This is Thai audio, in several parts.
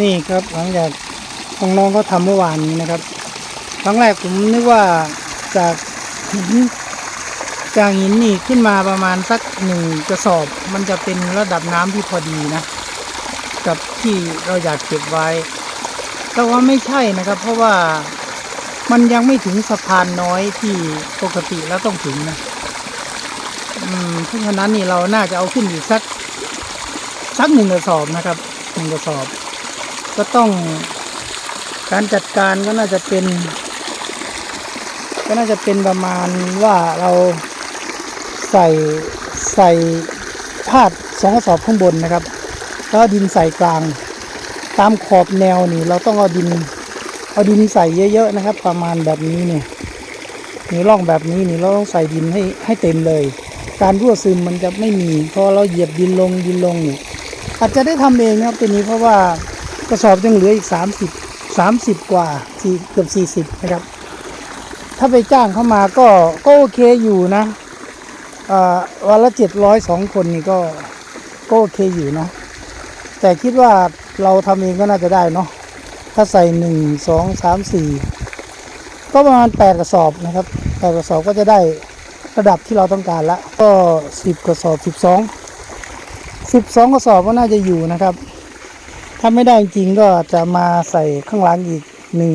นี่ครับหลังจากของน้องเขาทำเมื่อวานนี้นะครับครั้งแรกผมนึกว่าจากหินจากหินนี่ขึ้นมาประมาณสักหนึ่งกระสอบ มันจะเป็นระดับน้ำที่พอดีนะ กับที่เราอยากเก็บไว้ แต่ว่าไม่ใช่นะครับ เพราะว่ามันยังไม่ถึงสะพานน้อยที่ปกติแล้วต้องถึงนะอืมเพราะฉะนั้นนี่เราน่าจะเอาขึ้นอีกสักสักหนึ่งกระสอบนะครับหนึ่งกระสอบ ก็ต้องการจัดการก็น่าจะเป็น ก็น่าจะเป็นประมาณว่าเราใส่ใส่พาดสองกระสอบข้างบนนะครับ แล้วดินใส่กลาง ตามขอบแนวนี่ เราต้องเอาดินเอาดินใส่เยอะๆนะครับ ประมาณแบบนี้เนี่ยนี่ร่องแบบนี้นี่เราต้องใส่ดินให้ให้เต็มเลย การรั่วซึมมันจะไม่มีพอเราเหยียบดินลงดินลงเนี่ยอาจจะได้ทำเองนะครับตัวนี้เพราะว่า กระสอบยังเหลืออีก 30 30 กว่าสี่เกือบ40 นะครับ ถ้าไปจ้างเข้ามาก็ก็โอเคอยู่นะวันละ 700สองคนนี่ก็ก็โอเคอยู่เนาะแต่คิดว่าเราทำเองก็น่าจะได้เนาะถ้าใส่ 1 2 3 4 ก็ประมาณ 8 กระสอบนะครับ8กระสอบก็จะได้ระดับที่เราต้องการละก็สิบกระสอบสิบสองสิบสองกระสอบก็น่าจะอยู่นะครับ ถ้าไม่ได้จริงก็จะมาใส่ข้างหลังอีกหนึ่ง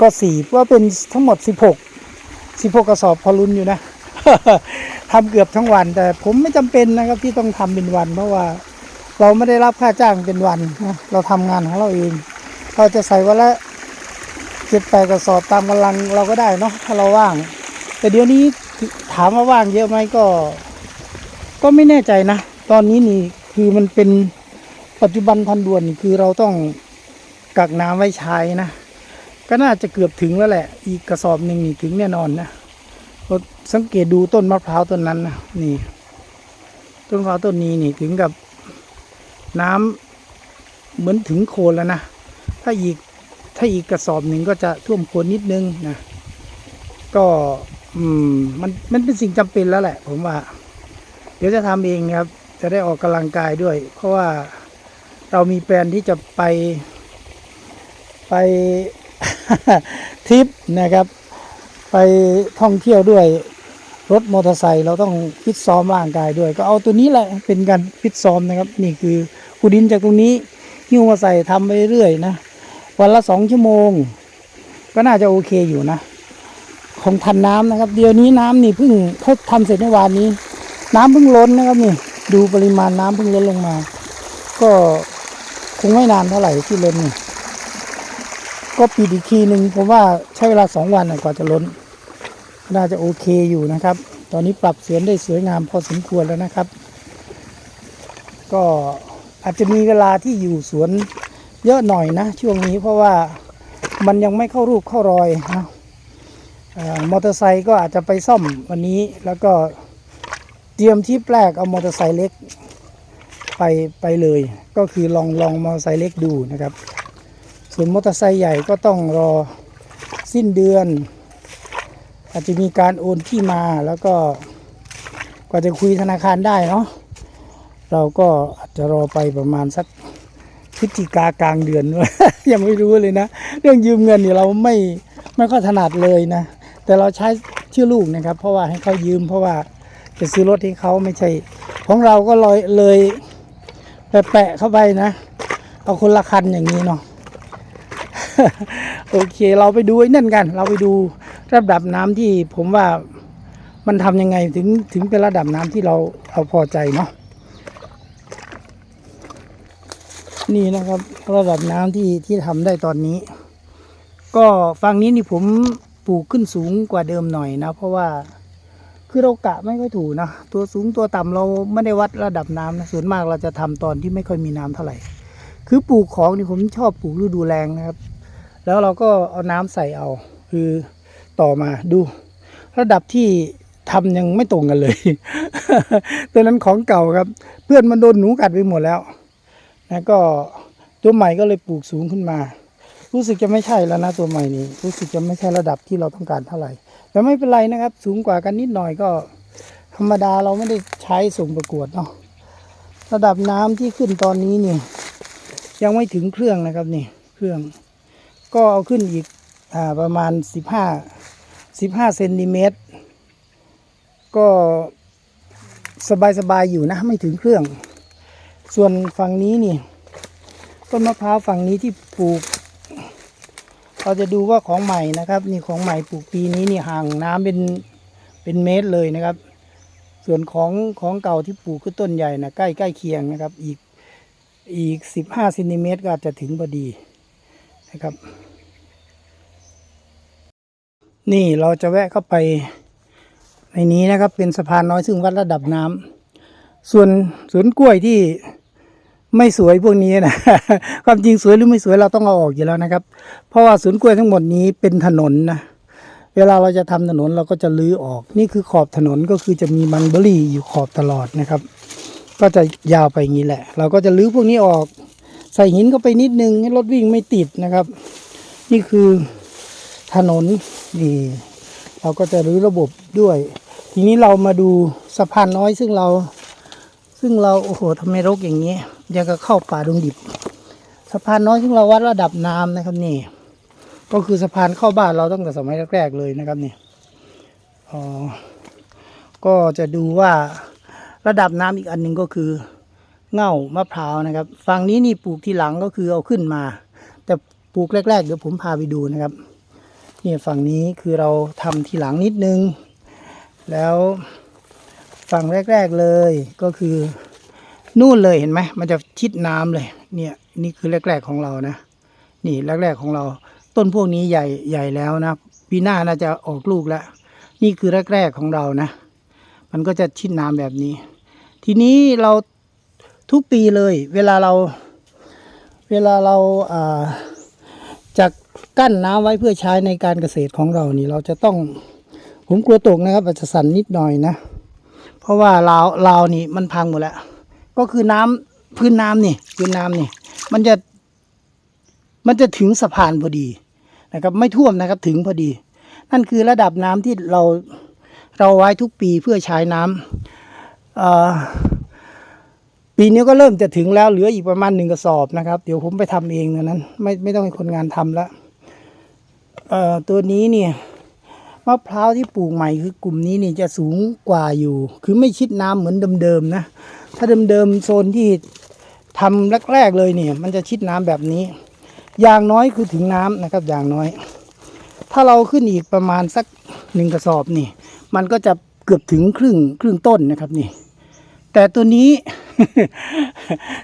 ก็สี่ว่าเป็นทั้งหมดสิบหกสิบหกกระสอบพอลุ้นอยู่นะทำเกือบทั้งวัน แต่ผมไม่จำเป็นนะครับที่ต้องทำเป็นวัน เพราะว่าเราไม่ได้รับค่าจ้างเป็นวันนะเราทำงานของเราเอง เราจะใส่วันละเจ็ดแปดกระสอบตามกำลังเราก็ได้เนาะถ้าเราว่าง แต่เดี๋ยวนี้ถามว่าว่างเยอะไหมก็ ก็ไม่แน่ใจนะ ตอนนี้นี่คือมันเป็น ปัจจุบันทันด่วนคือเราต้องกักน้ำไว้ใช้นะ ก็น่าจะเกือบถึงแล้วแหละ อีกกระสอบหนึ่งนี่ถึงแน่นอนนะเราสังเกตดูต้นมะพร้าวต้นนั้นนะนี่ ต้นมะพร้าวต้นนี้นี่ถึงกับน้ำเหมือนถึงโคนแล้วนะ ถ้าอีกถ้าอีกกระสอบหนึ่งก็จะท่วมโคนนิดนึงนะ ก็อืมมันมันเป็นสิ่งจำเป็นแล้วแหละ ผมว่า เดี๋ยวจะทำเองครับ จะได้ออกกำลังกายด้วย เพราะว่า เรามีแปลนที่จะไปไปทริปนะครับ ไปท่องเที่ยวด้วยรถมอเตอร์ไซค์เราต้องฟิตซ้อมร่างกายด้วย ก็เอาตัวนี้แหละเป็นการฟิตซ้อมนะครับ นี่คือคูดินจากตรงนี้หิ้วมาใส่ทำไปเรื่อยนะ วันละสองชั่วโมง ก็น่าจะโอเคอยู่นะของทันน้ำนะครับ เดี๋ยวนี้น้ำนี่เพิ่งเขาทำเสร็จเมื่อวานนี้ น้ำเพิ่งล้นนะครับนี่ ดูปริมาณน้ำเพิ่งล้นลงมา ก็ คงไม่นานเท่าไหร่ที่ล้นนี่ก็ปิดอีกทีหนึ่งผมว่าใช้เวลาสองวันกว่าจะล้น น่าจะโอเคอยู่นะครับ ตอนนี้ปรับสวนได้สวยงามพอสมควรแล้วนะครับ ก็อาจจะมีเวลาที่อยู่สวนเยอะหน่อยนะ ช่วงนี้เพราะว่ามันยังไม่เข้ารูปเข้ารอยนะออมอเตอร์ไซค์ก็อาจจะไปซ่อมวันนี้แล้วก็เตรียมที่แปลกเอามอเตอร์ไซค์เล็ก ไปไปเลย ก็คือลองลองมอเตอร์ไซค์เล็กดูนะครับ ส่วนมอเตอร์ไซค์ใหญ่ก็ต้องรอสิ้นเดือน อาจจะมีการโอนที่มาแล้วก็กว่าจะคุยธนาคารได้เนาะเราก็อาจจะรอไปประมาณสักพฤศจิกากลางเดือนยังไม่รู้เลยนะ เรื่องยืมเงินเนี่ยเราไม่ไม่ค่อยถนัดเลยนะ แต่เราใช้ชื่อลูกนะครับ เพราะว่าให้เขายืมเพราะว่าจะซื้อรถให้เขาไม่ใช่ ของเราก็ลอยเลย แปะเข้าไปนะ เอาคนละคันอย่างนี้เนาะโอเค เราไปดูไอ้นั่นกัน เราไปดูระดับน้ำที่ผมว่ามันทำยังไงถึงถึงเป็นระดับน้ำที่เราเราพอใจเนาะนี่นะครับระดับน้ำที่ที่ทำได้ตอนนี้ ก็ฝั่งนี้นี่ผมปลูกขึ้นสูงกว่าเดิมหน่อยนะ เพราะว่า คือเรากะไม่ค่อยถูกนะ ตัวสูงตัวต่ำเราไม่ได้วัดระดับน้ำนะส่วนมากเราจะทำตอนที่ไม่ค่อยมีน้ำเท่าไหร่ คือปลูกของนี่ผมชอบปลูกฤดูแรงนะครับ แล้วเราก็เอาน้ำใส่เอา คือต่อมาดู ระดับที่ทำยังไม่ตรงกันเลยตัวนั้นของเก่าครับ เพื่อนมันโดนหนูกัดไปหมดแล้วนะก็ตัวใหม่ก็เลยปลูกสูงขึ้นมา รู้สึกจะไม่ใช่แล้วนะตัวใหม่นี้รู้สึกจะไม่ใช่ระดับที่เราต้องการเท่าไหร่ แต่ไม่เป็นไรนะครับ สูงกว่ากันนิดหน่อยก็ ธรรมดาเราไม่ได้ใช้ส่งประกวดเนาะระดับน้ำที่ขึ้นตอนนี้เนี่ย ยังไม่ถึงเครื่องนะครับนี่เครื่อง ก็เอาขึ้นอีกอประมาณสิบห้าสิบห้าเซนติเมตร ก็สบายสบายๆอยู่นะ ไม่ถึงเครื่อง ส่วนฝั่งนี้นี่ต้นมะพร้าวฝั่งนี้ที่ปลูก เราจะดูว่าของใหม่นะครับ นี่ของใหม่ปลูกปีนี้นี่ห่างน้ำเป็นเป็นเมตรเลยนะครับ ส่วนของของเก่าที่ปลูกคือต้นใหญ่นะใกล้ใกล้เคียงนะครับ อีกอีกสิบห้าเซนติเมตรก็อาจจะถึงพอดีนะครับ นี่เราจะแวะเข้าไปในนี้นะครับ เป็นสะพานน้อยซึ่งวัดระดับน้ำส่วนสวนกล้วยที่ ไม่สวยพวกนี้นะ ความจริงสวยหรือไม่สวยเราต้องเอาออกอยู่แล้วนะครับ เพราะว่าสวนกล้วยทั้งหมดนี้เป็นถนนนะ เวลาเราจะทำถนนเราก็จะลื้อออก นี่คือขอบถนนก็คือจะมีมันเบอรี่อยู่ขอบตลอดนะครับ ก็จะยาวไปอย่างนี้แหละ เราก็จะลื้อพวกนี้ออก ใส่หินเข้าไปนิดนึงให้รถวิ่งไม่ติดนะครับ นี่คือถนนนี่เราก็จะรื้อระบบด้วย ทีนี้เรามาดูสะพานน้อยซึ่งเรา ซึ่งเราโอ้โหทำไมรกอย่างนี้ ยังก็เข้าป่าดงดิบ สะพานน้อยซึ่เราวัดระดับน้ำนะครับนี่ ก็คือสะพานเข้าบ้านเราตั้งแต่สมัยแรกๆเลยนะครับนี่อ๋อก็จะดูว่าระดับน้ำอีกอันหนึ่งก็คือเง่ามะพร้าวนะครับฝั่งนี้นี่ปลูกทีหลังก็คือเอาขึ้นมา แต่ปลูกแรก ๆ เดี๋ยวผมพาไปดูนะครับเนี่ยฝั่งนี้คือเราทำทีหลังนิดนึง แล้วฝั่งแรก ๆเลยก็คือ นู่นเลยเห็นไหมมันจะชิดน้ำเลย เนี่ยนี่คือแรก ๆของเรานะ นี่แรก ๆของเรา ต้นพวกนี้ใหญ่ใหญ่แล้วนะปีหน้าน่าจะออกลูกแล้ว นี่คือแรก ๆของเรานะ มันก็จะชิดน้ำแบบนี้ ทีนี้เราทุกปีเลย เวลาเราเวลาเราอ่าจะกั้นน้ำไว้เพื่อใช้ในการเกษตรของเรานี่ เราจะต้องผมกลัวตกนะครับอาจจะสั่นนิดหน่อยนะ เพราะว่าเราเรานี่มันพังหมดแล้ว ก็คือน้ำพื้นน้ำนี่พื้นน้ำนี่ มันจะ มันจะถึงสะพานพอดีนะครับ ไม่ท่วมนะครับถึงพอดี นั่นคือระดับน้ำที่เราเราไว้ทุกปีเพื่อใช้น้ำเอ่อปีนี้ก็เริ่มจะถึงแล้วเหลืออีกประมาณหนึ่งกระสอบนะครับ เดี๋ยวผมไปทำเองนะนั้น ไม่ไม่ต้องให้คนงานทำแล้วเอ่อตัวนี้เนี่ยมะพร้าวที่ปลูกใหม่คือกลุ่มนี้นี่จะสูงกว่าอยู่ คือไม่ชิดน้ำเหมือนเดิมๆนะ ถ้าเดิมๆโซนที่ทำแรกๆเลยเนี่ย มันจะชิดน้ำแบบนี้ อย่างน้อยคือถึงน้ำนะครับ อย่างน้อย ถ้าเราขึ้นอีกประมาณสักหนึ่งกระสอบนี่ มันก็จะเกือบถึงครึ่งครึ่งต้นนะครับนี่ แต่ตัวนี้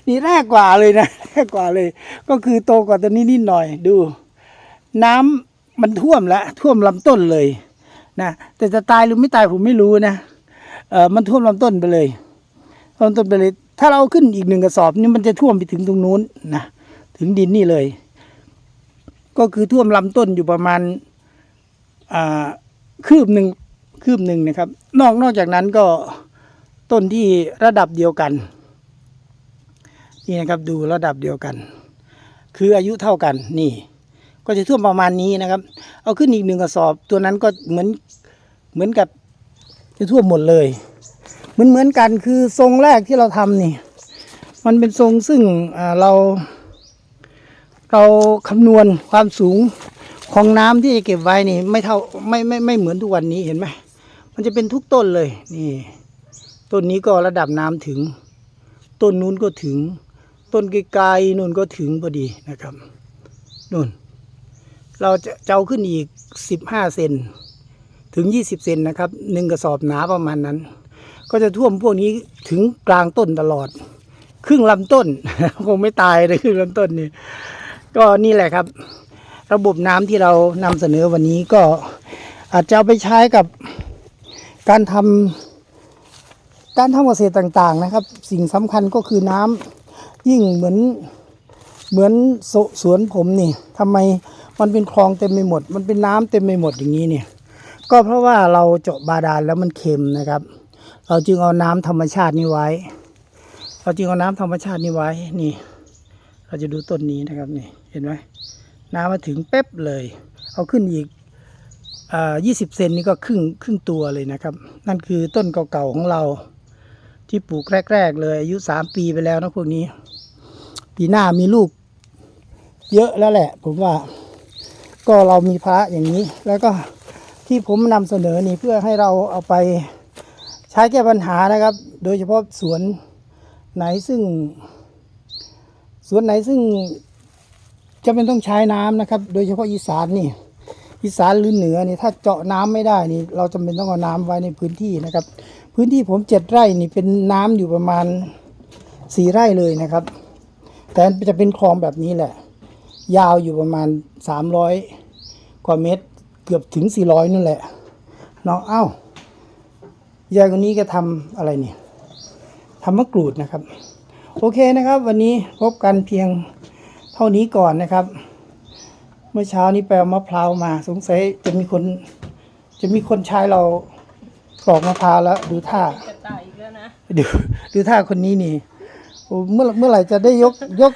นี่แรกกว่าเลยนะแรกกว่าเลย ก็คือโตกว่าตัวนี้นิดหน่อยดู น้ำมันท่วมแล้วท่วมลำต้นเลยนะแต่จะตายหรือไม่ตายผมไม่รู้นะเออมันท่วมลำต้นไปเลย ท่วมต้นไปเลยถ้าเราขึ้นอีกหนึ่งกระสอบนี่มันจะท่วมไปถึงตรงนู้นนะถึงดินนี่เลย ก็คือท่วมลำต้นอยู่ประมาณคืบหนึ่งคืบหนึ่งนะครับ นอกนอกจากนั้นก็ต้นที่ระดับเดียวกัน นี่นะครับดูระดับเดียวกัน คืออายุเท่ากันนี่ ก็จะท่วมประมาณนี้นะครับ เอาขึ้นอีกหนึ่งกระสอบตัวนั้นก็เหมือนเหมือนกับจะท่วมหมดเลย มือนเหมือนกันคือทรงแรกที่เราทำนี่ มันเป็นทรงซึ่งเราเราคำนวณความสูงของน้ำที่จะเก็บไว้นี่ไม่เท่าไม่ไม่ไม่เหมือนทุกวันนี้เห็นไหมมันจะเป็นทุกต้นเลยนี่ต้นนี้ก็ระดับน้ำถึง ต้นนู้นก็ถึง ต้นไกลๆนู่นก็ถึงพอดีนะครับนู่น เราจะเจะเอาขึ้นอีกสิบห้าเซนถึงยี่สิบเซนนะครับหนึ่งกระสอบหนาประมาณนั้น ก็จะท่วมพวกนี้ถึงกลางต้นตลอด ครึ่งลำต้น คงไม่ตายเลยครึ่งลำต้นนี่ก็นี่แหละครับ ระบบน้ำที่เรานำเสนอวันนี้ก็อาจจะเอาไปใช้กับการทำการทำเกษตรต่าง ๆ นะครับ สิ่งสำคัญก็คือน้ำยิ่งเหมือนเหมือนสสวนผมนี่ทำไมมันเป็นคลองเต็มไปหมด มันเป็นน้ำเต็มไปหมดอย่างนี้เนี่ยก็เพราะว่าเราเจาะบาดาลแล้วมันเค็มนะครับ เราจึงเอาน้ำธรรมชาตินี้ไว้ เราจึงเอาน้ำธรรมชาตินี้ไว้ นี่ เราจะดูต้นนี้นะครับนี่ เห็นไหมน้ำมาถึงเป๊บเลย เอาขึ้นอีกยี่สิบเซนนี่ก็ครึ่งครึ่งตัวเลยนะครับ นั่นคือต้นเก่าๆของเรา ที่ปลูกแรก ๆ เลย อายุสามปีไปแล้วนะพวกนี้ ปีหน้ามีลูก เยอะแล้วแหละ ผมว่า ก็เรามีพระอย่างนี้ แล้วก็ที่ผมนำเสนอนี่เพื่อให้เราเอาไป ช้แก้ปัญหานะครับ โดยเฉพาะสวนไหนซึ่ง สวนไหนซึ่งจะเป็นต้องใช้น้ำนะครับ โดยเฉพาะอีสานนี่อีสานหรือเหนือนี่ถ้าเจาะน้ำไม่ได้นี่ เราจำเป็นต้องเอาน้ำไว้ในพื้นที่นะครับ พื้นที่ผมเจ็ดไร่นี่เป็นน้ำอยู่ประมาณสี่ไร่เลยนะครับ แต่จะเป็นคลองแบบนี้แหละ ยาวอยู่ประมาณสามร้อยกว่าเมตร เกือบถึงสี่ร้อยนั่นแหละเนาะเอ้า ยายคนนี้ก็ทำอะไรเนี่ยทำมะกรูดนะครับ โอเคนะครับ วันนี้พบกันเพียงเท่านี้ก่อนนะครับ เมื่อเช้านี้ไปเอามะพร้าวมา สงสัยจะมีคน จะมีคนใช้เราปอกมะพร้าวแล้วดูท่าจะตายอีกแล้วนะดูดูท่าคนนี้นี่โอ้เมื่อเมื่อไหร่จะได้ยกยก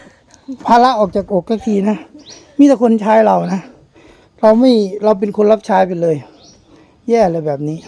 ภาระออกจากอกสักทีนะมีแต่คนใช้เรานะ เราไม่เราเป็นคนรับใช้ไปเลย แย่เลยแบบนี้